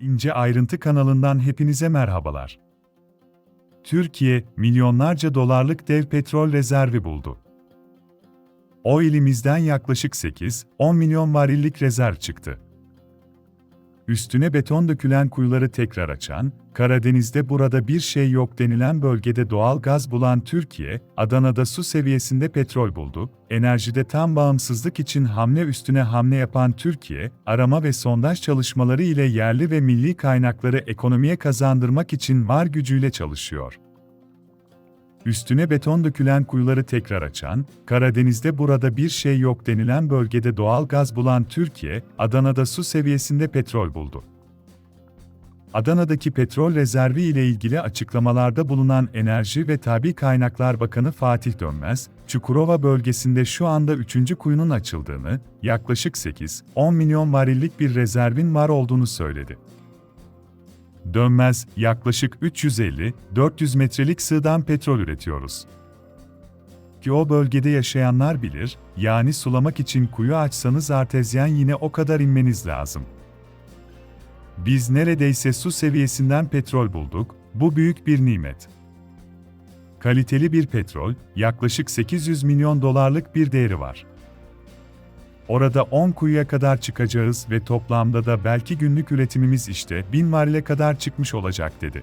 İnce Ayrıntı kanalından hepinize merhabalar. Türkiye, milyonlarca dolarlık dev petrol rezervi buldu. O ilimizden yaklaşık 8-10 milyon varillik rezerv çıktı. Üstüne beton dökülen kuyuları tekrar açan, Karadeniz'de burada bir şey yok denilen bölgede doğal gaz bulan Türkiye, Adana'da su seviyesinde petrol buldu, enerjide tam bağımsızlık için hamle üstüne hamle yapan Türkiye, arama ve sondaj çalışmaları ile yerli ve milli kaynakları ekonomiye kazandırmak için var gücüyle çalışıyor. Üstüne beton dökülen kuyuları tekrar açan, Karadeniz'de burada bir şey yok denilen bölgede doğal gaz bulan Türkiye, Adana'da su seviyesinde petrol buldu. Adana'daki petrol rezervi ile ilgili açıklamalarda bulunan Enerji ve Tabi Kaynaklar Bakanı Fatih Dönmez, Çukurova bölgesinde şu anda 3. kuyunun açıldığını, yaklaşık 8-10 milyon varillik bir rezervin var olduğunu söyledi. Dönmez, yaklaşık 350-400 metrelik sığdan petrol üretiyoruz. Ki o bölgede yaşayanlar bilir, yani sulamak için kuyu açsanız artezyen yine o kadar inmeniz lazım. Biz neredeyse su seviyesinden petrol bulduk, bu büyük bir nimet. Kaliteli bir petrol, yaklaşık 800 milyon dolarlık bir değeri var. Orada 10 kuyuya kadar çıkacağız ve toplamda da belki günlük üretimimiz işte 1000 varile kadar çıkmış olacak dedi.